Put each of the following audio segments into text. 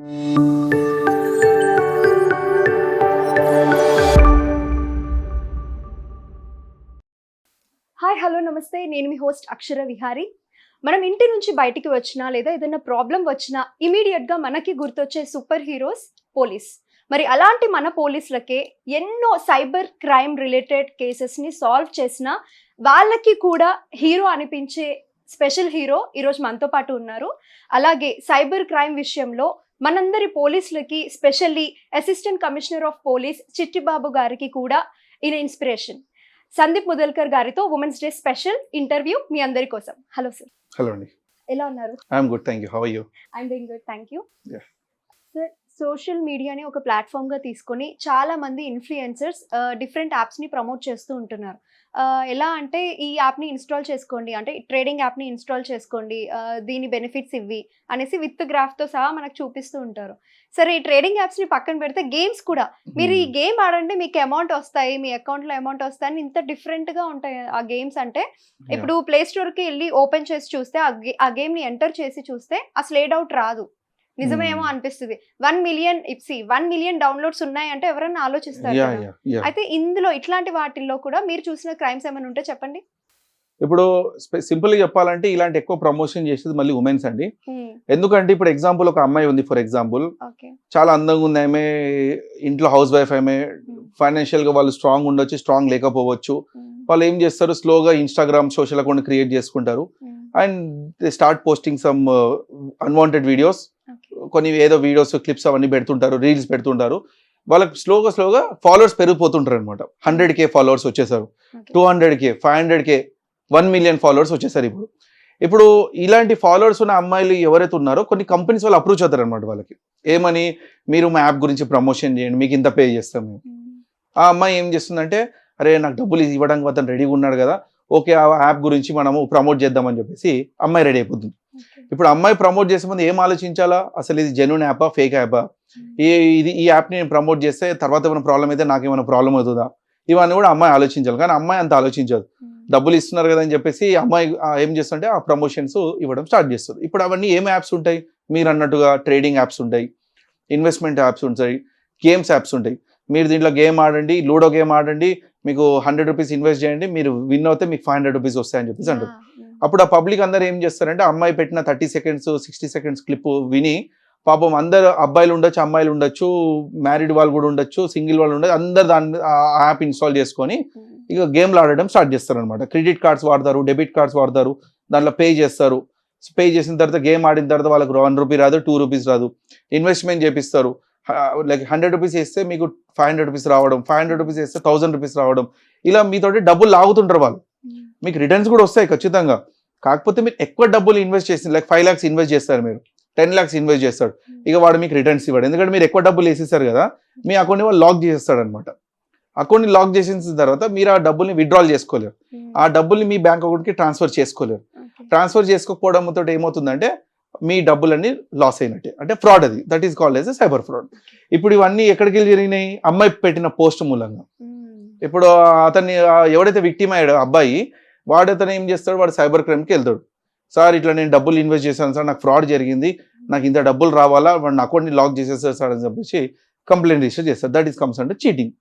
Hi hello నమస్తే. నేను మీ host అక్షర విహారి. మనం ఇంటి నుంచి బయటికి వచ్చినా లేదా ఏదైనా ప్రాబ్లం వచ్చినా ఇమీడియట్గా మనకి గుర్తొచ్చే సూపర్ హీరోస్ పోలీస్. మరి అలాంటి మన పోలీసులకే ఎన్నో సైబర్ క్రైమ్ రిలేటెడ్ కేసెస్ని సాల్వ్ చేసిన వాళ్ళకి కూడా హీరో అనిపించే స్పెషల్ హీరో ఈరోజు మనతో పాటు ఉన్నారు. అలాగే సైబర్ క్రైమ్ విషయంలో మనందరి పోలీసులకి specially assistant commissioner of police Chittibabu గారికి కూడా ఈయన ఇన్స్పిరేషన్. సందీప్ ముదల్కర్ గారితో ఉమెన్స్ డే స్పెషల్ ఇంటర్వ్యూ మీ అందరి కోసం. హలో సార్ హలో అండి ఎలా ఉన్నారు? I'm good thank you how you I'm doing good thank you. Sir social మీడియాని ఒక ప్లాట్ఫామ్గా తీసుకొని చాలా మంది ఇన్ఫ్లుయెన్సర్స్ డిఫరెంట్ యాప్స్ని ప్రమోట్ చేస్తూ ఉంటున్నారు. ఎలా అంటే ఈ యాప్ని ఇన్స్టాల్ చేసుకోండి. అంటే ట్రేడింగ్ యాప్ని ఇన్స్టాల్ చేసుకోండి. దీని బెనిఫిట్స్ ఇవి అనేసి విత్ గ్రాఫ్తో సహా మనకు చూపిస్తూ ఉంటారు. సరే ఈ ట్రేడింగ్ యాప్స్ని పక్కన పెడితే గేమ్స్ కూడా. మీరు ఈ గేమ్ ఆడండి మీకు అమౌంట్ వస్తాయి మీ అకౌంట్లో అమౌంట్ వస్తాయి ఇంత డిఫరెంట్గా ఉంటాయి ఆ గేమ్స్ అంటే ఇప్పుడు ప్లే స్టోర్కి వెళ్ళి ఓపెన్ చేసి చూస్తే ఆ గే- ఆ గేమ్ని ఎంటర్ చేసి చూస్తే అసలు ఏ డౌట్ రాదు. నిజమేమో Hmm. అనిపిస్తుంది. వన్ మిలియన్ ఇప్సి వన్ మిలియన్ డౌన్లోడ్స్ ఉన్నాయంటే ఎవరైనా ఆలోచిస్తారు? అయితే ఇందులో ఇట్లాంటి వాటిల్లో కూడా మీరు చూసిన క్రైమ్స్ ఏమైనా ఉంటే చెప్పండి. ఇప్పుడు సింపుల్గా చెప్పాలంటే ఇలాంటి ఎక్కువ ప్రమోషన్ చేసేది మళ్ళీ ఉమెన్స్ అండి. Hmm. ఎందుకంటే ఇప్పుడు ఎగ్జాంపుల్ ఒక అమ్మాయి ఉంది ఫర్ ఎగ్జాంపుల్. చాలా అందంగా ఉంది ఆమె ఇంట్లో హౌస్ వైఫ్ ఆమె ఫైనాన్షియల్గా వాళ్ళు స్ట్రాంగ్ ఉండొచ్చు స్ట్రాంగ్ లేకపోవచ్చు. Hmm. వాళ్ళు ఏం చేస్తారు? స్లోగా ఇన్స్టాగ్రామ్ సోషల్ అకౌంట్ క్రియేట్ చేసుకుంటారు. Hmm. And they start posting some unwanted videos కొన్ని ఏదో వీడియోస్ క్లిప్స్ అవన్నీ పెడుతుంటారు రీల్స్ పెడుతుంటారు. వాళ్ళకి స్లోగా స్లోగా ఫాలోవర్స్ పెరిగిపోతుంటారు అనమాట హండ్రెడ్ కే ఫాలోవర్స్ వచ్చేసారు. Two hundred K five hundred K one million followers వచ్చేసారు ఇప్పుడు. ఇప్పుడు ఇలాంటి ఫాలోవర్స్ ఉన్న అమ్మాయిలు ఎవరైతే ఉన్నారో కొన్ని కంపెనీస్ వాళ్ళు అప్రోచ్ అవుతారు అనమాట వాళ్ళకి ఏమని మీరు మా యాప్ గురించి ప్రమోషన్ చేయండి మీకు ఇంత పే చేస్తాం మేము. ఆ అమ్మాయి ఏం చేస్తుందంటే అరే నాకు డబ్బులు ఇవ్వడానికి అతను రెడీగా ఉన్నాడు కదా ఓకే ఆ యాప్ గురించి మనము ప్రమోట్ చేద్దామని చెప్పేసి అమ్మాయి రెడీ అయిపోతుంది. ఇప్పుడు అమ్మాయి ప్రమోట్ చేసే ముందు ఏం ఆలోచించాలా? అసలు ఇది జెన్యున్ యాపా ఫేక్ యాపా ఈ ఇది ఈ యాప్ని నేను ప్రమోట్ చేస్తే తర్వాత ఏమైనా ప్రాబ్లం అయితే నాకు ఏమైనా ప్రాబ్లం అవుతుందా? ఇవన్నీ కూడా అమ్మాయి ఆలోచించాలి. కానీ అమ్మాయి అంత ఆలోచించదు. డబ్బులు ఇస్తున్నారు కదా అని చెప్పేసి అమ్మాయి ఏం చేస్తుంటే ఆ ప్రమోషన్స్ ఇవ్వడం స్టార్ట్ చేస్తుంది. ఇప్పుడు అవన్నీ ఏం యాప్స్ ఉంటాయి? మీరు అన్నట్టుగా ట్రేడింగ్ యాప్స్ ఉంటాయి. ఇన్వెస్ట్మెంట్ యాప్స్ ఉంటాయి. గేమ్స్ యాప్స్ ఉంటాయి. మీరు దీంట్లో గేమ్ ఆడండి లూడో గేమ్ ఆడండి మీకు హండ్రెడ్ రూపీస్ ఇన్వెస్ట్ చేయండి మీరు విన్ అవుతే మీకు ఫైవ్ హండ్రెడ్ రూపీస్ వస్తాయని చెప్పేసి అంటారు. అప్పుడు ఆ పబ్లిక్ అందరు ఏం చేస్తారంటే అమ్మాయి పెట్టిన thirty seconds sixty seconds clip విని పాపం అందరు అబ్బాయిలు ఉండొచ్చు అమ్మాయిలు ఉండొచ్చు మ్యారీడ్ వాళ్ళు కూడా ఉండొచ్చు సింగిల్ వాళ్ళు ఉండొచ్చు అందరు దాన్ని ఆ యాప్ ఇన్స్టాల్ చేసుకొని ఇక గేమ్లు ఆడడం స్టార్ట్ చేస్తారు అనమాట క్రెడిట్ కార్డ్స్ వాడతారు డెబిట్ కార్డ్స్ వాడతారు దాంట్లో పే చేస్తారు. పే చేసిన తర్వాత గేమ్ ఆడిన తర్వాత వాళ్ళకి వన్ రూపీ రాదు టూ రూపీస్ రాదు. ఇన్వెస్ట్మెంట్ చేపిస్తారు. లైక్ హండ్రెడ్ రూపీస్ వేస్తే మీకు ఫైవ్ హండ్రెడ్ రూపీస్ రావడం ఫైవ్ హండ్రెడ్ రూపీస్ వేస్తే థౌసండ్ రూపీస్ రావడం. ఇలా మీతోటి డబ్బులు లాగుతుంటారు వాళ్ళు. మీకు రిటర్న్స్ కూడా వస్తాయి ఖచ్చితంగా. కాకపోతే మీరు ఎక్కువ డబ్బులు ఇన్వెస్ట్ చేసి లైక్ ఫైవ్ లాక్స్ ఇన్వెస్ట్ చేస్తారు మీరు. టెన్ లాక్స్ ఇన్వెస్ట్ చేస్తాడు. ఇక వాడు మీకు రిటర్న్స్ ఇవ్వడు. ఎందుకంటే మీరు ఎక్కువ డబ్బులు వేసేస్తారు కదా మీ అకౌంట్ని వాళ్ళు లాక్ చేసేస్తాడు అనమాట అకౌంట్ని లాక్ చేసిన తర్వాత మీరు ఆ డబ్బుల్ని విత్డ్రాల్ చేసుకోలేరు. ఆ డబ్బుల్ని మీ బ్యాంక్ అకౌంట్కి ట్రాన్స్ఫర్ చేసుకోలేరు. ట్రాన్స్ఫర్ చేసుకోకపోవడం తోటి ఏమవుతుందంటే మీ డబ్బులన్నీ లాస్ అయినట్టే. అంటే ఫ్రాడ్ అది. That is called as cyber fraud ఇప్పుడు ఇవన్నీ ఎక్కడికి వెళ్ళి జరిగినాయి? అమ్మాయి పెట్టిన పోస్ట్ మూలంగా. ఇప్పుడు అతన్ని ఎవడైతే విక్టిమ్ అయ్యాడో అబ్బాయి వాడు అతను ఏం చేస్తాడు? వాడు సైబర్ క్రైమ్కి వెళ్తాడు. సార్ ఇట్లా నేను డబ్బులు ఇన్వెస్ట్ చేశాను సార్ నాకు ఫ్రాడ్ జరిగింది నాకు ఇంత డబ్బులు రావాలా వాడు నా అకౌంట్ని లాక్ చేసేస్తారు సార్ అని చెప్పేసి కంప్లైంట్ రిజిస్టర్ చేస్తారు దట్ ఈస్ కమ్స్ అంటే చీటింగ్.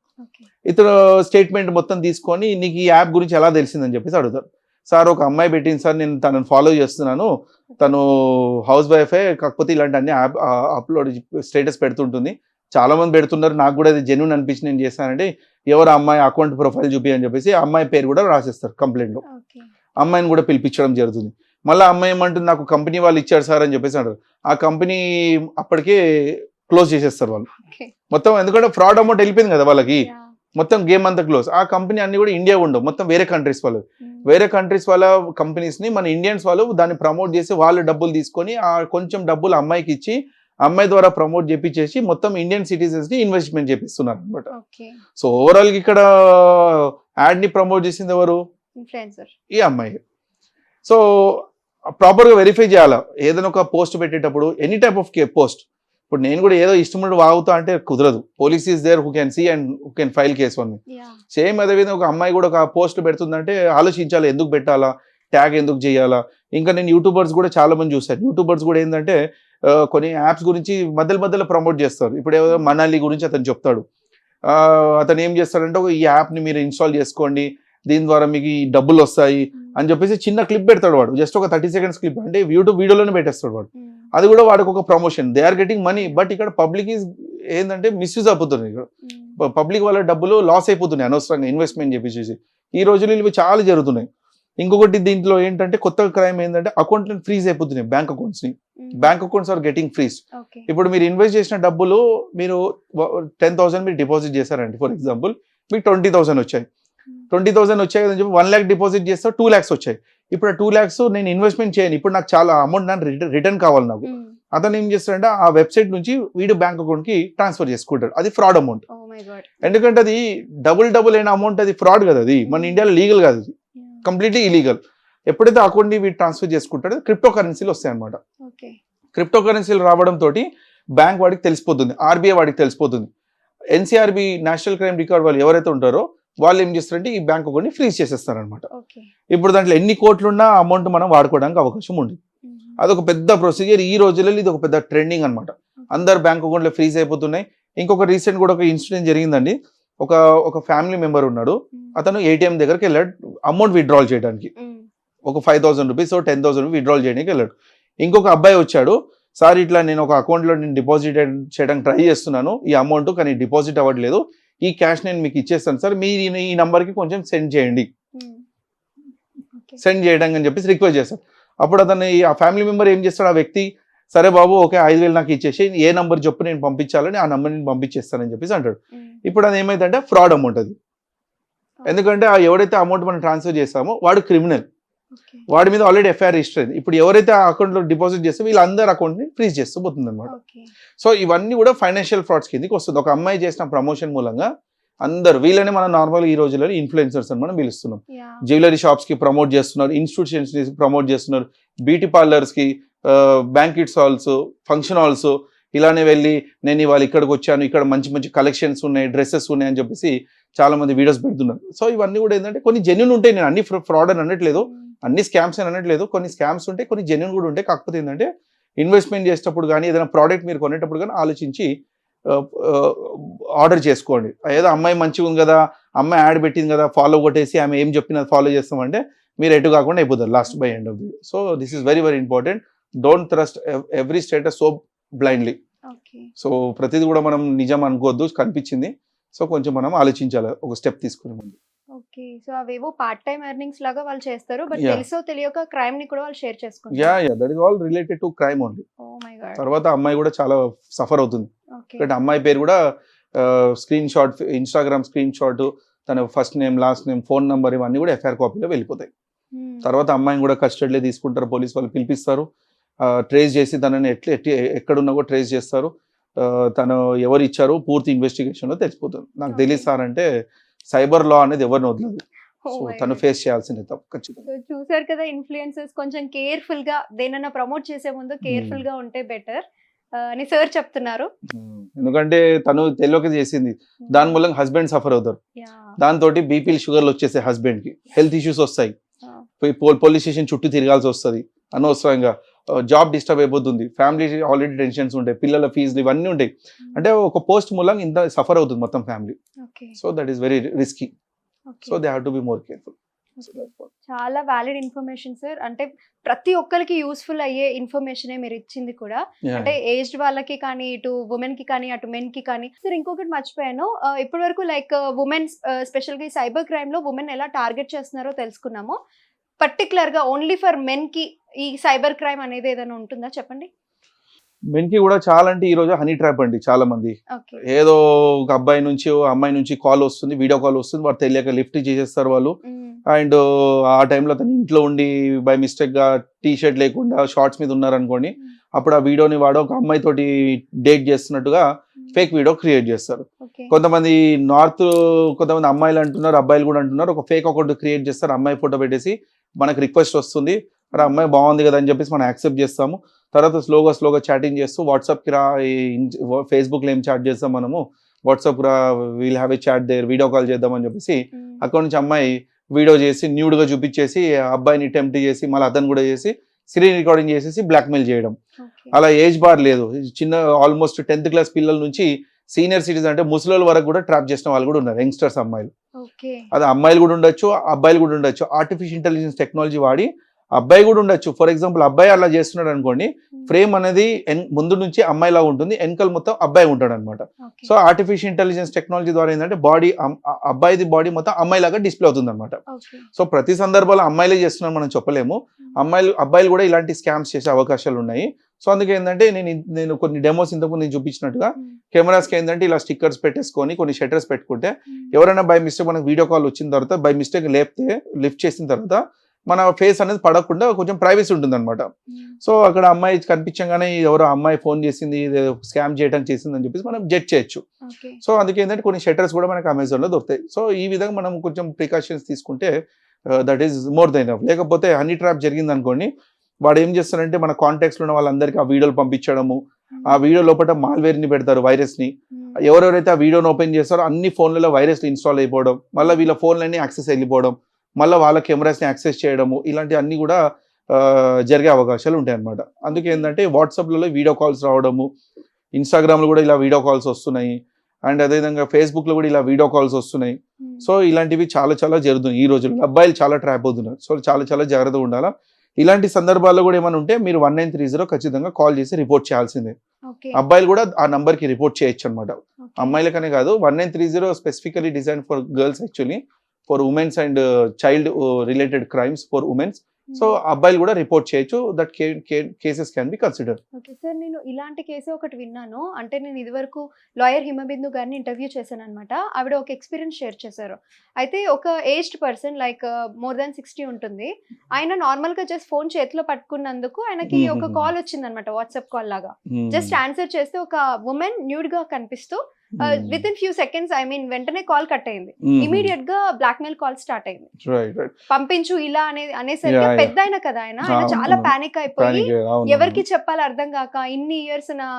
ఇతను స్టేట్మెంట్ మొత్తం తీసుకొని నీకు ఈ యాప్ గురించి ఎలా తెలిసిందని చెప్పేసి అడుగుతారు సార్ ఒక అమ్మాయి పెట్టింది సార్ నేను తనని ఫాలో చేస్తున్నాను. తను హౌస్ వైఫే కాకపోతే ఇలాంటి అన్ని యాప్ అప్లోడ్ స్టేటస్ పెడుతుంటుంది. చాలా మంది పెడుతున్నారు. నాకు కూడా అది జెన్యున్ అనిపించి నేను చేశానంటే ఎవరు అమ్మాయి అకౌంట్ ప్రొఫైల్ చూపి అని చెప్పేసి అమ్మాయి పేరు కూడా రాసేస్తారు కంప్లైంట్లో. అమ్మాయిని కూడా పిలిపించడం జరుగుతుంది. మళ్ళీ అమ్మాయి ఏమంటుంది నాకు కంపెనీ వాళ్ళు ఇచ్చారు సార్ అని చెప్పేసి అంటారు. ఆ కంపెనీ అప్పటికే క్లోజ్ చేసేస్తారు వాళ్ళు. మొత్తం ఎందుకంటే ఫ్రాడ్ అమౌంట్ వెళ్ళిపోయింది కదా వాళ్ళకి. మొత్తం గేమ్ అంతా క్లోజ్ ఆ కంపెనీ అన్ని కూడా ఇండియా ఉండవు. మొత్తం వేరే కంట్రీస్ వాళ్ళు వేరే కంట్రీస్ వాళ్ళ కంపెనీస్ని మన ఇండియన్స్ వాళ్ళు దాన్ని ప్రమోట్ చేసి వాళ్ళు డబ్బులు తీసుకొని ఆ కొంచెం డబ్బులు అమ్మాయికి ఇచ్చి అమ్మాయి ద్వారా ప్రమోట్ చేపించేసి మొత్తం ఇండియన్ సిటిజన్స్ని ఇన్వెస్ట్మెంట్ చేపిస్తున్నారు అనమాట సో ఓవరాల్ ఇక్కడ యాడ్ని ప్రమోట్ చేసింది ఎవరు? ఈ అమ్మాయి. సో ప్రాపర్గా వెరిఫై చేయాలా? ఏదైనా ఒక పోస్ట్ పెట్టేటప్పుడు ఎనీ టైప్ ఆఫ్ పోస్ట్ ఇప్పుడు నేను కూడా ఏదో ఇష్టం వాగుతా అంటే కుదరదు. Police is there who can see and who can file case one same అదేవిధంగా ఒక అమ్మాయి కూడా ఒక పోస్ట్ పెడుతుందంటే ఆలోచించాలి? ఎందుకు పెట్టాలా? ట్యాగ్ ఎందుకు చేయాలా? ఇంకా నేను యూట్యూబర్స్ కూడా చాలా మంది చూశాను. యూట్యూబర్స్ కూడా ఏంటంటే కొన్ని యాప్స్ గురించి మధ్యలో మధ్యలో ప్రమోట్ చేస్తారు. ఇప్పుడు ఏదో మనాలి గురించి అతను చెప్తాడు. అతను ఏం చేస్తాడంటే ఒక ఈ యాప్ని మీరు ఇన్స్టాల్ చేసుకోండి. దీని ద్వారా మీకు ఈ డబ్బులు వస్తాయి. అని చెప్పేసి చిన్న క్లిప్ పెడతాడు వాడు. జస్ట్ ఒక థర్టీ సెకండ్స్ క్లిప్. అంటే యూట్యూబ్ వీడియోలోనే పెట్టేస్తాడు వాడు. అది కూడా వాడికి ఒక promotion. They are getting money but ఇక్కడ పబ్లిక్ ఈజ్ ఏంటంటే మిస్యూజ్ అయిపోతుంది ఇక్కడ పబ్లిక్ వాళ్ళ డబ్బులు లాస్ అయిపోతున్నాయి అనవసరంగా ఇన్వెస్ట్మెంట్ చెప్పేసి. ఈ రోజుల్లో ఇవి చాలా జరుగుతున్నాయి. ఇంకొకటి దీంట్లో ఏంటంటే కొత్త క్రైమ్ ఏంటంటే అకౌంట్ ఫ్రీజ్ అయిపోతున్నాయి bank అకౌంట్స్ని. Bank accounts are getting freeze ఇప్పుడు మీరు ఇన్వెస్ట్ చేసిన డబ్బులు మీరు టెన్ థౌసండ్ మీరు డిపాజిట్ చేశారండి ఫర్ ఎగ్జాంపుల్ మీకు ట్వంటీ థౌసండ్ వచ్చాయి. ట్వంటీ థౌసండ్ వచ్చాయి అని చెప్పి వన్ ల్యాక్ డిపాజిట్ చేస్తే టూ ల్యాక్స్ వచ్చాయి. ఇప్పుడు ఆ టూ ల్యాక్స్ నేను ఇన్వెస్ట్మెంట్ చేయను ఇప్పుడు నాకు చాలా అమౌంట్ నాకు రిటర్న్ కావాలి నాకు. అతను ఏం చేస్తాడంటే ఆ వెబ్సైట్ నుంచి వీడు బ్యాంక్ అకౌంట్కి ట్రాన్స్ఫర్ చేసుకుంటాడు అది ఫ్రాడ్ అమౌంట్ గాడ్ ఎందుకంటే అది డబుల్ డబుల్ అయిన అమౌంట్ అది ఫ్రాడ్ కదా అది. మన ఇండియాలో లీగల్ కాదు అది. కంప్లీట్లీ ఇలీగల్ ఎప్పుడైతే అకౌంట్ని వీడు ట్రాన్స్ఫర్ చేసుకుంటాడో క్రిప్టో కరెన్సీలు వస్తాయి అనమాట క్రిప్టో కరెన్సీలు రావడం తోటి బ్యాంక్ వాడికి తెలిసిపోతుంది ఆర్బీఐ వాడికి తెలిసిపోతుంది. ఎన్సీఆర్బి నేషనల్ క్రైమ్ రికార్డ్ వాళ్ళు ఎవరైతే ఉంటారో వాళ్ళు ఏం చేస్తారంటే ఈ బ్యాంక్ అకౌంట్ని ఫ్రీజ్ చేసేస్తారనమాట ఇప్పుడు దాంట్లో ఎన్ని కోట్లున్నా అమౌంట్ మనం వాడుకోవడానికి అవకాశం ఉంది. అదొక పెద్ద ప్రొసీజర్ ఈ రోజులలో ఇది ఒక పెద్ద ట్రెండింగ్ అన్నమాట. అందరు బ్యాంక్ అకౌంట్లో ఫ్రీజ్ అయిపోతున్నాయి. ఇంకొక రీసెంట్ కూడా ఒక ఇన్సిడెంట్ జరిగిందండి. ఒక ఒక ఫ్యామిలీ మెంబర్ ఉన్నాడు. అతను ఏటీఎం దగ్గరికి వెళ్ళాడు. అమౌంట్ విత్డ్రాల్ చేయడానికి. ఒక five thousand rupees ten thousand withdrawal చేయడానికి వెళ్ళాడు. ఇంకొక అబ్బాయి వచ్చాడు సార్ ఇట్లా నేను ఒక అకౌంట్లో నేను డిపాజిట్ చేయడానికి ట్రై చేస్తున్నాను. ఈ అమౌంట్ కానీ డిపాజిట్ అవ్వట్లేదు. ఈ క్యాష్ నేను మీకు ఇచ్చేస్తాను. సార్ మీరు ఈ- నంబర్కి కొంచెం సెండ్ చేయండి. సెండ్ చేయడానికి అని చెప్పేసి రిక్వెస్ట్ చేస్తాడు అప్పుడు అతను ఈ- ఆ ఫ్యామిలీ మెంబర్ ఏం చేస్తాడు? ఆ వ్యక్తి సరే బాబు ఓకే ఐదు వేలు నాకు ఇచ్చేసి ఏ నంబర్ చెప్పు నేను పంపించాలని ఆ నంబర్ నేను పంపించేస్తానని చెప్పేసి అంటాడు. ఇప్పుడు అది ఏమైందంటే ఫ్రాడ్ అమౌంట్ అది. ఎందుకంటే ఆ ఎవరైతే అమౌంట్ మనం ట్రాన్స్ఫర్ చేస్తామో వాడు క్రిమినల్ వాడి మీద ఆల్రెడీ ఎఫ్ఐఆర్ రిజిస్టర్ అయింది ఇప్పుడు ఎవరైతే ఆ అకౌంట్లో డిపాజిట్ చేస్తే వీళ్ళందరి అకౌంట్ని ఫ్రీజ్ చేస్తూ పోతుంది అనమాట సో ఇవన్నీ కూడా ఫైనాన్షియల్ ఫ్రాడ్స్ కిందకి వస్తుంది. ఒక అమ్మాయి చేసిన ప్రమోషన్ మూలంగా అందరు వీళ్ళని మనం నార్మల్ ఈ రోజుల్లో ఇన్ఫ్లుయెన్సర్స్ అని మనం పిలుస్తున్నాం. జ్యువెలరీ షాప్స్కి ప్రమోట్ చేస్తున్నారు ఇన్స్టిట్యూషన్స్ ప్రమోట్ చేస్తున్నారు బ్యూటీ పార్లర్స్కి బ్యాంకెట్స్ హాల్స్ ఫంక్షన్ హాల్స్ ఇలానే వెళ్ళి నేను ఇవాళ ఇక్కడికి వచ్చాను ఇక్కడ మంచి మంచి కలెక్షన్స్ ఉన్నాయి డ్రెస్సెస్ ఉన్నాయి అని చెప్పేసి చాలా మంది వీడియోస్ పెడుతున్నారు. సో ఇవన్నీ కూడా ఏంటంటే కొన్ని జెన్యున్ ఉంటాయి. నేను అన్ని ఫ్రాడ్ అని అనట్లేదు అన్ని స్కామ్స్ అని అనట్లేదు. కొన్ని స్కామ్స్ ఉంటాయి కొన్ని జెన్యున్ కూడా ఉంటాయి కాకపోతే ఏంటంటే ఇన్వెస్ట్మెంట్ చేసేటప్పుడు కానీ ఏదైనా ప్రోడక్ట్ మీరు కొనేటప్పుడు కానీ ఆలోచించి ఆర్డర్ చేసుకోండి. ఏదో అమ్మాయి మంచిగా ఉంది కదా అమ్మాయి యాడ్ పెట్టింది కదా ఫాలో కొట్టేసి ఆమె ఏం చెప్పినా ఫాలో చేస్తామంటే మీరు ఎటు కాకుండా అయిపోతారు last by end of the so this is very very important don't trust every status so blindly okay. So ప్రతిదీ కూడా మనం నిజం అనుకోవద్దు కనిపించింది. సో కొంచెం మనం ఆలోచించాలి ఒక స్టెప్ తీసుకునే ముందు. ఓకే. సో అవేవో పార్ట్ టైం ఎర్నింగ్స్ లాగా వాళ్ళు చేస్తారు బట్. తెలుసో తెలియక క్రైమ్ని కూడా వాళ్ళు షేర్ యా చేసుకుంటారు yeah that is all related to crime only oh my god తర్వాత అమ్మాయి కూడా చాలా సఫర్ అవుతుంది. అమ్మాయి పేరు కూడా screen shot Instagram screen shot తన first name last name phone number ఇవన్నీ కూడా ఎఫ్ఐఆర్ కాపీలో వెళ్ళిపోతాయి. Hmm. తర్వాత అమ్మాయిని కూడా కస్టడీలో తీసుకుంటారు పోలీస్ వాళ్ళు పిలిపిస్తారు. ట్రేస్ చేసి తనని ఎట్లా ఎక్కడున్నా కూడా ట్రేస్ చేస్తారు. తను ఎవరు ఇచ్చారు పూర్తి ఇన్వెస్టిగేషన్లో తెలిసిపోతుంది. నాకు. తెలియదు సార్ అంటే సైబర్ లా అనేది ఎవరిని వదలదు. Oh సో తను. ఫేస్ చేయాల్సిందే ఖచ్చితంగా. చూసారు కదా ఇన్ఫ్లుయెన్సర్స్ కొంచెం కేర్ఫుల్గా దేనన్నా ప్రమోట్ చేసే ముందు కేర్ఫుల్గా ఉంటే బెటర్ అని సార్ చెప్తున్నారు. ఉమ్, ఎందుకంటే తను తెలియక చేసింది. దాని మూలంగా హస్బెండ్ సఫర్ అవుతారు. దాంతో బీపీలు షుగర్లు వచ్చేసాయి husband కి. హెల్త్ ఇష్యూస్ వస్తాయి. Ah. పోలీస్ స్టేషన్ చుట్టూ తిరగాల్సి వస్తుంది. అనవసరంగా. జాబ్ డిస్టర్బ్ అయిపోతుంది. ఫ్యామిలీ ఆల్రెడీ టెన్షన్స్ ఉంటాయి పిల్లల ఫీజులు ఇవన్నీ ఉంటాయి. అంటే ఒక పోస్ట్ మూలంగా ఇంత సఫర్ అవుతుంది మొత్తం family. Okay. So that is very risky. So they have to be more careful. చాలా వ్యాలిడ్ ఇన్ఫర్మేషన్ సార్. అంటే ప్రతి ఒక్కరికి యూస్ఫుల్ అయ్యే ఇన్ఫర్మేషన్ మీరు ఇచ్చింది కూడా. అంటే ఏజ్డ్ వాళ్ళకి కానీ ఇటు ఉమెన్కి కానీ అటు మెన్కి కానీ. సార్ ఇంకొకటి మర్చిపోయాను. ఇప్పటి వరకు లైక్ ఉమెన్ స్పెషల్గా ఈ సైబర్ క్రైమ్లో ఉమెన్ ఎలా టార్గెట్ చేస్తున్నారో తెలుసుకున్నాము. పర్టికులర్గా ఓన్లీ ఫర్ మెన్కి ఈ సైబర్ క్రైమ్ అనేది ఏదైనా ఉంటుందా? చెప్పండి. మెన్కి కూడా చాలా అంటే ఈ రోజు హనీ ట్రాప్ అండి చాలా మంది. ఏదో ఒక అబ్బాయి నుంచి అమ్మాయి నుంచి కాల్ వస్తుంది వీడియో కాల్ వస్తుంది వాడు తెలియక లిఫ్ట్ చేసేస్తారు వాళ్ళు. అండ్ ఆ టైంలో అతను ఇంట్లో ఉండి బై మిస్టేక్గా టీ షర్ట్ లేకుండా షార్ట్స్ మీద ఉన్నారనుకోండి అప్పుడు ఆ వీడియోని వాడు ఒక అమ్మాయి తోటి డేట్ చేస్తున్నట్టుగా ఫేక్ వీడియో క్రియేట్ చేస్తారు. కొంతమంది నార్త్ కొంతమంది అమ్మాయిలు అంటున్నారు అబ్బాయిలు కూడా అంటున్నారు ఒక ఫేక్ అకౌంట్ క్రియేట్ చేస్తారు అమ్మాయి ఫోటో పెట్టేసి మనకు రిక్వెస్ట్ వస్తుంది. మరి అమ్మాయి బాగుంది కదా అని చెప్పేసి మనం యాక్సెప్ట్ చేస్తాము. తర్వాత స్లోగా స్లోగా చాటింగ్ చేస్తూ వాట్సాప్కి రా ఫేస్బుక్లో ఏం చాట్ చేస్తాం మనము? వాట్సాప్ రా we'll have a chat there video call చేద్దామని చెప్పేసి అక్కడ నుంచి అమ్మాయి వీడియో చేసి న్యూడ్గా చూపించేసి అబ్బాయిని టెంప్ట్ చేసి మళ్ళీ అతను కూడా చేసి స్క్రీన్ రికార్డింగ్ చేసేసి బ్లాక్మెయిల్ చేయడం. అలా ఏజ్ బార్ లేదు. చిన్న ఆల్మోస్ట్ టెన్త్ క్లాస్ పిల్లల నుంచి సీనియర్ సిటిజన్ అంటే ముసలి వరకు కూడా ట్రాప్ చేసిన వాళ్ళు కూడా ఉన్నారు యంగ్స్టర్స్ అమ్మాయిలు. అది అమ్మాయిలు కూడా ఉండొచ్చు అబ్బాయిలు కూడా ఉండొచ్చు. ఆర్టిఫిషియల్ ఇంటెలిజెన్స్ టెక్నాలజీ వాడి అబ్బాయి కూడా ఉండొచ్చు. ఫర్ ఎగ్జాంపుల్ అబ్బాయి అలా చేస్తున్నాడు అనుకోండి ఫ్రేమ్ అనేది ముందు నుంచి అమ్మాయిలా ఉంటుంది వెనకాల మొత్తం అబ్బాయి ఉంటాడు అనమాట సో ఆర్టిఫిషియల్ ఇంటెలిజెన్స్ టెక్నాలజీ ద్వారా ఏంటంటే బాడీ అబ్బాయిది బాడీ మొత్తం అమ్మాయిలాగా డిస్ప్లే అవుతుంది అనమాట సో ప్రతి సందర్భంలో అమ్మాయిలే చేస్తున్నారు మనం చెప్పలేము. అమ్మాయిలు అబ్బాయిలు కూడా ఇలాంటి స్కామ్స్ చేసే అవకాశాలు ఉన్నాయి. సో అందుకే ఏంటంటే నేను నేను కొన్ని డెమోస్ ఇంతకు నేను చూపించినట్టుగా కెమెరాస్కి ఏంటంటే ఇలా స్టిక్కర్స్ పెట్టేసుకొని కొన్ని షట్టర్స్ పెట్టుకుంటే ఎవరైనా బై మిస్టేక్ మనకు వీడియో కాల్ వచ్చిన తర్వాత బై మిస్టేక్ లేపితే లిఫ్ట్ చేసిన తర్వాత మన ఫేస్ అనేది పడకుండా కొంచెం ప్రైవసీ ఉంటుంది అనమాట సో అక్కడ అమ్మాయి కనిపించగానే ఎవరో అమ్మాయి ఫోన్ చేసింది స్కామ్ చేయడానికి చేసింది అని చెప్పేసి మనం జడ్జ్ చేయొచ్చు. సో అందుకే ఏంటంటే కొన్ని షట్టర్స్ కూడా మనకి అమెజాన్లో దొరుకుతాయి. సో ఈ విధంగా మనం కొంచెం ప్రికాషన్స్ తీసుకుంటే దట్ ఈస్ మోర్ దెన్ లేకపోతే హనీ ట్రాప్ జరిగింది అనుకోండి వాడు ఏం చేస్తారంటే మన కాంటాక్ట్స్లో ఉన్న వాళ్ళందరికీ ఆ వీడియోలు పంపించడము ఆ వీడియో లోపల మాల్వేర్ని పెడతారు వైరస్ని ఎవరెవరైతే ఆ వీడియోని ఓపెన్ చేస్తారో అన్ని ఫోన్లలో వైరస్లు ఇన్స్టాల్ అయిపోవడం మళ్ళీ వీళ్ళ ఫోన్లన్నీ యాక్సెస్ వెళ్ళిపోవడం మళ్ళీ వాళ్ళ కెమెరాస్ని యాక్సెస్ చేయడము ఇలాంటి అన్ని కూడా జరిగే అవకాశాలు ఉంటాయి అన్నమాట అందుకే ఏంటంటే వాట్సాప్లలో వీడియో కాల్స్ రావడము ఇన్స్టాగ్రామ్లో కూడా ఇలా వీడియో కాల్స్ వస్తున్నాయి అండ్ అదేవిధంగా ఫేస్బుక్లో కూడా ఇలా వీడియో కాల్స్ వస్తున్నాయి. సో ఇలాంటివి చాలా చాలా జరుగుతున్నాయి. ఈ రోజుల్లో అబ్బాయిలు చాలా ట్రాప్ అవుతున్నారు. సో చాలా చాలా జాగ్రత్తగా ఉండాలా? ఇలాంటి సందర్భాల్లో కూడా ఏమైనా ఉంటే మీరు వన్ నైన్ త్రీ జీరో ఖచ్చితంగా కాల్ చేసి రిపోర్ట్ చేయాల్సిందే. అబ్బాయిలు కూడా ఆ నంబర్కి రిపోర్ట్ చేయొచ్చు అనమాట అమ్మాయిలకనే కాదు one nine three zero specifically design for girls actually for women's and child related crimes for women's so అబ్బాయిలు కూడా రిపోర్ట్ చేయొచ్చు that cases can be consider okay sir నేను ఇలాంటి కేసు ఒకటి విన్నాను. అంటే నేను ఇదివరకు లాయర్ హిమబిందు గారిని ఇంటర్వ్యూ చేశాను అనమాట ఆవిడ ఒక ఎక్స్పీరియన్స్ షేర్ చేశారు. అయితే ఒక aged person like more than sixty ఉంటుంది. ఆయన నార్మల్గా జస్ట్ ఫోన్ చేతిలో పట్టుకున్నందుకు ఆయనకి ఒక Mhm. కాల్ వచ్చింది అనమాట వాట్సాప్ కాల్ లాగా. Hmm. జస్ట్ ఆన్సర్ చేస్తే ఒక ఉమెన్ న్యూడ్గా కనిపిస్తూ Hmm. With in few seconds I mean వెంటనే కాల్ కట్ అయింది. ఇమీడియట్గా బ్లాక్ మెయిల్ కాల్ స్టార్ట్ అయింది పంపించు ఇలా అనేది అనేసరికి. పెద్ద ఆయన కదా ఆయన. ఆయన చాలా. పానిక్ అయిపోయి ఎవరికి చెప్పాలి అర్థం కాక ఇన్ని ఇయర్స్ నా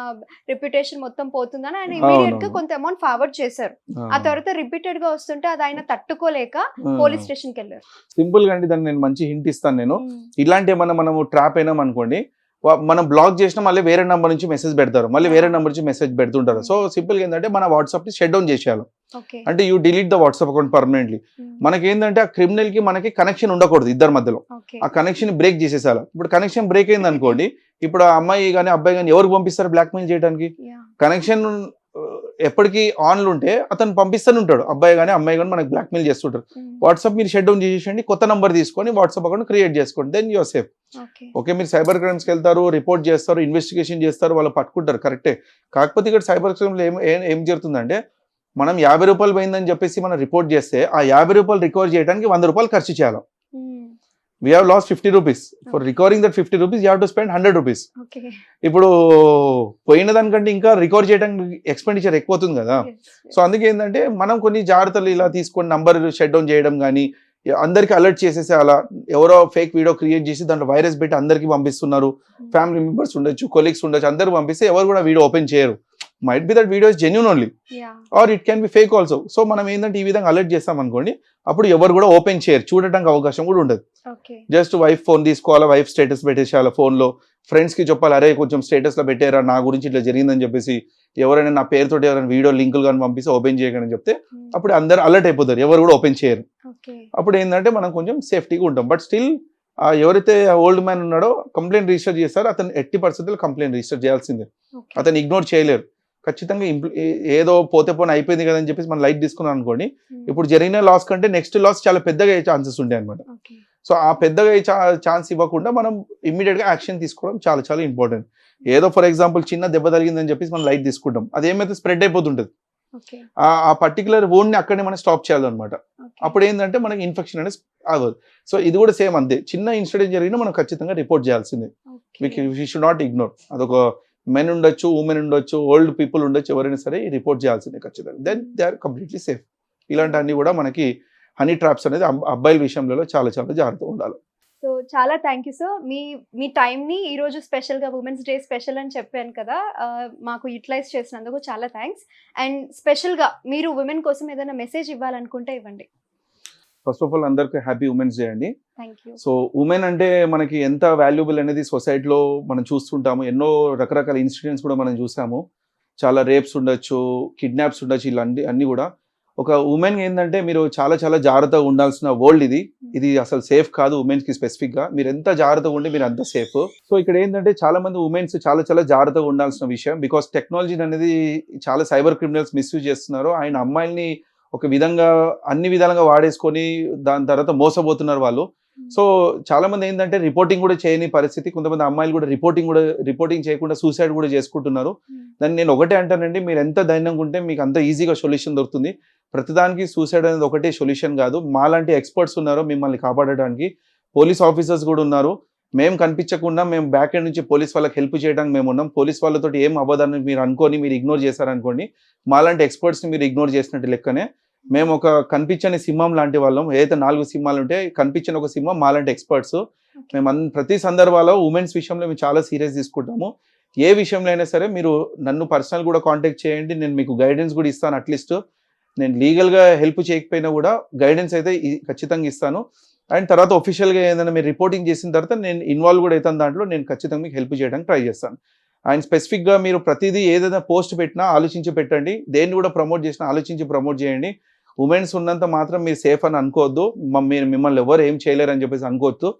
రెప్యుటేషన్ మొత్తం పోతుందని ఆయన ఇమీడియట్గా. కొంత అమౌంట్ ఫార్వర్డ్ చేశారు. ఆ. తర్వాత రిపీటెడ్గా వస్తుంటే అది ఆయన తట్టుకోలేక పోలీస్ స్టేషన్కి వెళ్ళారు. సింపుల్గా అండి దాన్ని నేను మంచి హింట్ ఇస్తాను నేను. ఇలాంటి ఏమన్నా మనము ట్రాప్ అయినాం అనుకోండి మనం బ్లాక్ చేసినా మళ్ళీ వేరే నెంబర్ నుంచి మెసేజ్ పెడతారు. మళ్ళీ వేరే నెంబర్ నుంచి మెసేజ్ పెడుతుంటారు. సో సింపుల్గా ఏంటంటే మన వాట్సాప్ని షట్ డౌన్ చేసేయాలి అంటే you delete the WhatsApp account permanently మనకి ఏంటంటే ఆ క్రిమినల్కి మనకి కనెక్షన్ ఉండకూడదు ఇద్దరి మధ్యలో. ఆ కనెక్షన్ బ్రేక్ చేసేసాలి ఇప్పుడు కనెక్షన్ బ్రేక్ అయింది అనుకోండి ఇప్పుడు ఆ అమ్మాయి కానీ అబ్బాయి కానీ ఎవరికి పంపిస్తారు బ్లాక్మెయిల్ చేయడానికి కనెక్షన్ ఎప్పటికీ ఆన్లు ఉంటే అతను పంపిస్తూనే ఉంటాడు. అబ్బాయి కానీ అమ్మాయి కానీ మనకి బ్లాక్మెయిల్ చేస్తుంటారు. వాట్సాప్ మీరు షట్ డౌన్ చేసేయండి కొత్త నంబర్ తీసుకొని వాట్సాప్ అకౌంట్ క్రియేట్ చేసుకోండి then you're safe okay okay మీరు సైబర్ క్రైమ్స్కి వెళ్తారు రిపోర్ట్ చేస్తారు ఇన్వెస్టిగేషన్ చేస్తారు వాళ్ళు పట్టుకుంటారు కరెక్టే కాకపోతే ఇక్కడ సైబర్ క్రైమ్లో ఏం ఏం- ఏం జరుగుతుందంటే మనం యాభై రూపాయలు పోయిందని చెప్పేసి మనం రిపోర్ట్ చేస్తే ఆ యాభై రూపాయలు రికవర్ చేయడానికి వంద రూపాయలు ఖర్చు చేయాలి. We have loss fifty rupees for recovering that fifty rupees you have to spend hundred rupees ఇప్పుడు పోయిన దానికంటే ఇంకా రికవర్ చేయడానికి ఎక్స్పెండిచర్ ఎక్కువ అవుతుంది కదా సో అందుకే ఏంటంటే మనం కొన్ని జాగ్రత్తలు ఇలా తీసుకొని నంబర్ షట్ డౌన్ చేయడం కానీ అందరికి అలర్ట్ చేసేసి అలా ఎవరో ఫేక్ వీడియో క్రియేట్ చేసి దాంట్లో వైరస్ పెట్టి అందరికి పంపిస్తున్నారు. ఫ్యామిలీ మెంబర్స్ ఉండొచ్చు కొలీగ్స్ ఉండొచ్చు అందరు పంపిస్తే ఎవరు కూడా వీడియో ఓపెన్ చేయరు. Might be that videos genuine only or it can be fake also so మనం ఏంటంటే ఈ విధంగా అలర్ట్ చేస్తాం అనుకోండి అప్పుడు ఎవరు కూడా ఓపెన్ చేయరు. చూడటానికి అవకాశం కూడా ఉండదు. జస్ట్ వైఫ్ ఫోన్ తీసుకోవాలా వైఫ్ స్టేటస్ పెట్టేసేయాలి ఫోన్లో ఫ్రెండ్స్కి చెప్పాలి అరే కొంచెం స్టేటస్లో పెట్టారా నా గురించి ఇట్లా జరిగిందని చెప్పేసి ఎవరైనా నా పేరుతో ఎవరైనా వీడియో లింకులు కానీ పంపిస్తే ఓపెన్ చేయకండి చెప్తే అప్పుడు అందరు అలర్ట్ అయిపోతారు. ఎవరు కూడా ఓపెన్ చేయరు. అప్పుడు ఏంటంటే మనం కొంచెం సేఫ్టీగా ఉంటాం. బట్ స్టిల్ ఎవరైతే ఓల్డ్ మ్యాన్ ఉన్నాడో కంప్లైంట్ రిజిస్టర్ చేస్తారో అతను ఎట్టి పరిస్థితుల్లో కంప్లైంట్ రిజిస్టర్ చేయాల్సిందే. అతను ఇగ్నోర్ చేయలేరు. ఖచ్చితంగా ఏదో పోతే పోనీ అయిపోయింది కదా అని చెప్పేసి మనం లైట్ తీసుకున్నాం అనుకోండి ఇప్పుడు జరిగిన లాస్ కంటే నెక్స్ట్ లాస్ చాలా పెద్దగా అయ్యే ఛాన్సెస్ ఉంటాయి అనమాట సో ఆ పెద్దగా ఛాన్స్ ఇవ్వకుండా మనం ఇమ్మీడియట్గా యాక్షన్ తీసుకోవడం చాలా చాలా ఇంపార్టెంట్. ఏదో ఫర్ ఎగ్జాంపుల్ చిన్న దెబ్బ తగిలిందని చెప్పేసి మనం లైట్ తీసుకుంటాం అది ఏమైతే స్ప్రెడ్ అయిపోతుంటుంది. ఆ పర్టికులర్ని అక్కడనే మనం స్టాప్ చేయాలన్నమాట. అప్పుడు ఏంటంటే మనకి ఇన్ఫెక్షన్ అనేది అవ్వదు సో ఇది కూడా సేమ్ అంతే చిన్న ఇన్సిడెంట్ జరిగినా మనం ఖచ్చితంగా రిపోర్ట్ చేయాల్సిందే. వీ షుడ్ నాట్ ఇగ్నోర్ అదొక మెన్ ఉండొచ్చు ఉమెన్ ఉండొచ్చు ఓల్డ్ పీపుల్ ఉండొచ్చు ఎవరైనా సరే రిపోర్ట్ చేయాల్సిందే ఖచ్చితంగా. Then they are completely safe ఇలాంటివన్నీ కూడా మనకి హనీ ట్రాప్స్ అనేది అబ్బాయిల విషయంలో చాలా చాలా జాగ్రత్తగా ఉండాలి. సో చాలా థ్యాంక్ యూ సార్ మీ మీ టైంని ఈరోజు స్పెషల్గా ఉమెన్స్ డే స్పెషల్ అని చెప్పాను కదా మాకు యూటిలైజ్ చేసినందుకు చాలా థ్యాంక్స్ అండ్ స్పెషల్గా మీరు ఉమెన్ కోసం ఏదైనా మెసేజ్ ఇవ్వాలనుకుంటే ఇవ్వండి. ఫస్ట్ ఆఫ్ ఆల్ అందరికి హ్యాపీ ఉమెన్స్ డే అండి. సో ఉమెన్ అంటే మనకి ఎంత వాల్యుబుల్ అనేది సొసైటీలో మనం చూస్తుంటాము. ఎన్నో రకరకాల ఇన్సిడెంట్స్ కూడా మనం చూసాము. చాలా రేప్స్ ఉండొచ్చు కిడ్నాప్స్ ఉండొచ్చు ఇలా అన్ని కూడా. ఒక ఉమెన్ ఏంటంటే మీరు చాలా చాలా జాగ్రత్తగా ఉండాల్సిన వరల్డ్ ఇది. ఇది అసలు సేఫ్ కాదు ఉమెన్స్కి స్పెసిఫిక్గా. మీరు ఎంత జాగ్రత్తగా ఉంటే మీరు అంత సేఫ్ సో ఇక్కడ ఏంటంటే చాలా మంది ఉమెన్స్ చాలా చాలా జాగ్రత్తగా ఉండాల్సిన విషయం. బికాస్ టెక్నాలజీ అనేది చాలా సైబర్ క్రిమినల్స్ మిస్యూజ్ చేస్తున్నారు. ఆయన అమ్మాయిల్ని ఒక విధంగా అన్ని విధాలుగా వాడేసుకొని దాని తర్వాత మోసపోతున్నారు వాళ్ళు. సో చాలా మంది ఏంటంటే రిపోర్టింగ్ కూడా చేయని పరిస్థితి కొంతమంది అమ్మాయిలు కూడా రిపోర్టింగ్ కూడా రిపోర్టింగ్ చేయకుండా సూసైడ్ కూడా చేసుకుంటున్నారు. దాన్ని నేను ఒకటే అంటానండి మీరు ఎంత ధైర్యంగా ఉంటే మీకు అంత ఈజీగా సొల్యూషన్ దొరుకుతుంది. ప్రతిదానికి సూసైడ్ అనేది ఒకటే సొల్యూషన్ కాదు. మాలాంటి ఎక్స్పర్ట్స్ ఉన్నారు మిమ్మల్ని కాపాడడానికి. పోలీస్ ఆఫీసర్స్ కూడా ఉన్నారు. మేము కనిపించకుండా మేము బ్యాక్ ఎండ్ నుంచి పోలీస్ వాళ్ళకి హెల్ప్ చేయడానికి మేము ఉన్నాం. పోలీస్ వాళ్ళతో ఏం అవ్వదని మీరు అనుకొని మీరు ఇగ్నోర్ చేశారనుకోండి మాలాంటి ఎక్స్పర్ట్స్ని మీరు ఇగ్నోర్ చేసినట్టు లెక్కనే మేము ఒక కనిపించని సింహం లాంటి వాళ్ళం. ఏదైతే నాలుగు సింహాలు ఉంటే కనిపించిన ఒక సింహం మాలాంటి ఎక్స్పర్ట్స్ మేము ప్రతి సందర్భాల్లో ఉమెన్స్ విషయంలో మేము చాలా సీరియస్ తీసుకుంటాము. ఏ విషయంలో అయినా సరే మీరు నన్ను పర్సనల్ కూడా కాంటాక్ట్ చేయండి. నేను మీకు గైడెన్స్ కూడా ఇస్తాను అట్లీస్ట్ నేను లీగల్గా హెల్ప్ చేయకపోయినా కూడా గైడెన్స్ అయితే ఖచ్చితంగా ఇస్తాను. అండ్ తర్వాత ఒఫీషియల్గా ఏదైనా మీరు రిపోర్టింగ్ చేసిన తర్వాత నేను ఇన్వాల్వ్ కూడా అవుతాను దాంట్లో నేను ఖచ్చితంగా మీకు హెల్ప్ చేయడానికి ట్రై చేస్తాను. అండ్ స్పెసిఫిక్గా మీరు ప్రతిదీ ఏదైనా పోస్ట్ పెట్టినా ఆలోచించి పెట్టండి. దేన్ని కూడా ప్రమోట్ చేసినా ఆలోచించి ప్రమోట్ చేయండి. ఉమెన్స్ ఉన్నంత మాత్రం మీరు సేఫ్ అని అనుకోవద్దు. మీరు మిమ్మల్ని ఎవరు ఏం చేయలేరు అని చెప్పేసి అనుకోవద్దు.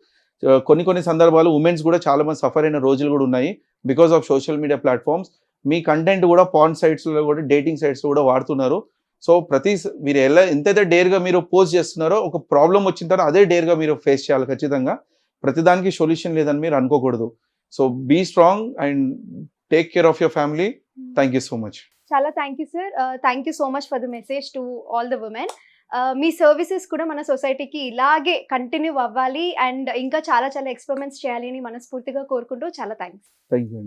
కొన్ని కొన్ని సందర్భాలు ఉమెన్స్ కూడా చాలా మంది సఫర్ అయిన రోజులు కూడా ఉన్నాయి because of social media platforms me content కూడా పాన్ సైట్స్లో కూడా డేటింగ్ సైట్స్ కూడా వాడుతున్నారు. సో ప్రతి మీరు ఎలా ఎంతైతే డేర్గా మీరు పోస్ట్ చేస్తున్నారో ఒక ప్రాబ్లం వచ్చిన తర్వాత అదే డేర్గా మీరు ఫేస్ చేయాలి ఖచ్చితంగా. ప్రతిదానికి సొల్యూషన్ లేదని మీరు అనుకోకూడదు. So be strong and take care of your family. Thank you so much. చాలా thank you sir. Thank you so much for the message to all the women. Me services కూడా మన సొసైటీకి ఇలాగే కంటిన్యూ అవ్వాలి and ఇంకా చాలా చాలా experiments చేయాలి అని మనస్ఫూర్తిగా కోరుకుంటూ చాలా థ్యాంక్స్. Thank you